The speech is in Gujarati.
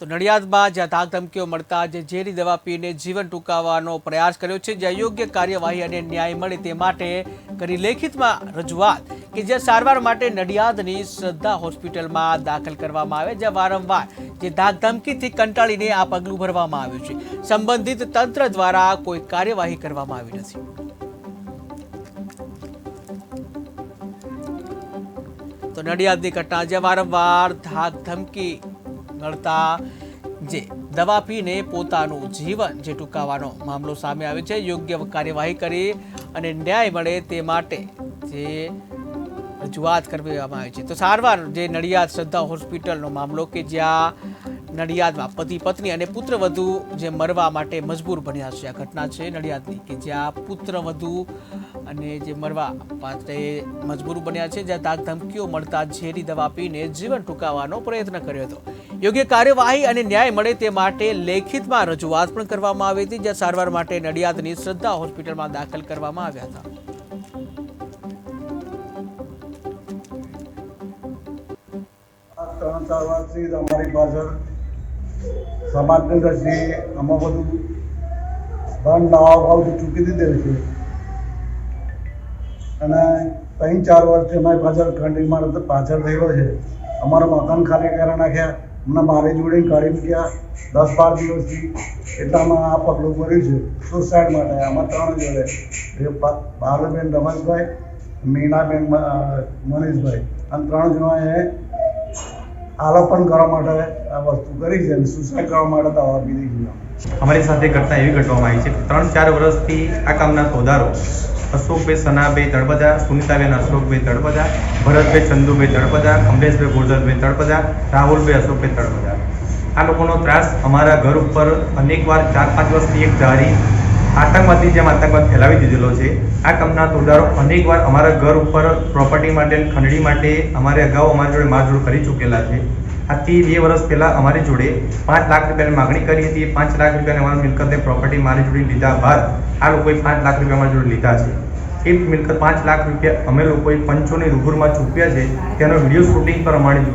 તો નડિયાદમાં જ્યાં ધાક ધમકીઓ મળતા જે ઝેરી દવા પીને જીવન ટૂંકાવવાનો પ્રયાસ કર્યો છે, જ્યાં યોગ્ય કાર્યવાહી અને ન્યાય મળે તે માટે કરી લેખિતમાં રજૂઆત કે જે સારવાર માટે નડિયાદની શ્રદ્ધા હોસ્પિટલમાં દાખલ કરવામાં આવે, જ્યાં વારંવાર જે ધાક ધમકીથી કંટાળીને આ પગલું ભરવામાં આવ્યું છે. સંબંધિત તંત્ર દ્વારા કોઈ કાર્યવાહી કરવામાં આવી નથી. તો નડિયાદની ઘટના જે વારંવાર ધાક ધમકી મળતા જે દવા પીને પોતાનું જીવન જે ટૂંકાવાનો મામલો સામે આવ્યો છે, યોગ્ય કાર્યવાહી કરી અને ન્યાય મળે તે માટે જે રજૂઆત કરવામાં આવી છે. તો સારવાર, જે નડિયાદ શ્રદ્ધા હોસ્પિટલનો મામલો કે જ્યાં નડિયાદમાં પતિ, પત્ની અને પુત્રવધુ જે મરવા માટે મજબૂર બન્યા છે. આ ઘટના છે નડિયાદની કે જ્યાં પુત્રવધુ અને જે મરવા માટે મજબૂર બન્યા છે, જ્યાં દાગ ધમકીઓ મળતા ઝેરી દવા પીને જીવન ટૂંકાવવાનો પ્રયત્ન કર્યો હતો. યોગ્ય કાર્યવાહી અને ન્યાય મળે તે માટે લેખિતમાં રજૂઆત પણ કરવામાં આવી હતી, જ્યાં સારવાર માટે નડિયાદની શ્રદ્ધા હોસ્પિટલમાં દાખલ કરવામાં આવ્યા હતા. ત્રણ ચાર વર્ષથી અમારી પાછળ સમાજની દ્રષ્ટિએ આમાં બધું ધન દાવા ભાવથી ચૂકી દીધેલ છે. અને ત્રણ ચાર વર્ષથી અમારી પાછળ માણસ પાછળ થયેલો છે. અમારું મકાન ખાલી કરી નાખ્યા. અમને મારી જોડે કાઢી મૂક્યા દસ બાર દિવસથી. એટલામાં આ પગલું કર્યું છે. સુસાઇડ માટે આમાં ત્રણ જોડે ભાલુબેન રમેશભાઈ મીનાબેન મનીષભાઈ. અને ત્રણ જણાએ આરોપણ કરવા માટે આ વસ્તુ કરી છે અને સુસાઇડ કરવા માટે દવા પીધી છે અમારી સાથે ઘટના એવી ઘટવામાં આવી છે ત્રણ ચાર વર્ષથી આ કામના સોદારો, અશોકભાઈ સનાભાઈ તળપદા, સુનિતાબેન અશોકભાઈ તળપદા, ભરતભાઈ ચંદુભાઈ તળપદા, કમલેશભાઈ ગુરદતભાઈ તળપદા, રાહુલભાઈ અશોકભાઈ તળપદા. આ લોકોનો ત્રાસ અમારા ઘર ઉપર અનેકવાર ચાર પાંચ વર્ષથી એક ધારી આતંકવાદી જેમ આતંકવાદ ફેલાવી દીધેલો છે. આ કામના તોડદારો અનેકવાર અમારા ઘર ઉપર પ્રોપર્ટી માટે, ખંડણી માટે અમારે અગાઉ અમારી જોડે મારઝોડ કરી ચૂકેલા છે. આજથી બે વર્ષ પહેલાં અમારી જોડે પાંચ લાખ રૂપિયાની માગણી કરી હતી. પાંચ લાખ રૂપિયાની અમારી મિલકતને પ્રોપર્ટી મારી જોડે લીધા બાદ આ લોકોએ પાંચ લાખ રૂપિયા અમારી જોડે લીધા છે. એ મિલકત પાંચ લાખ રૂપિયા અમે લોકોએ પંચોની રૂબરૂમાં ચૂકવ્યા છે. તેનો વીડિયો શૂટિંગ પર અમારી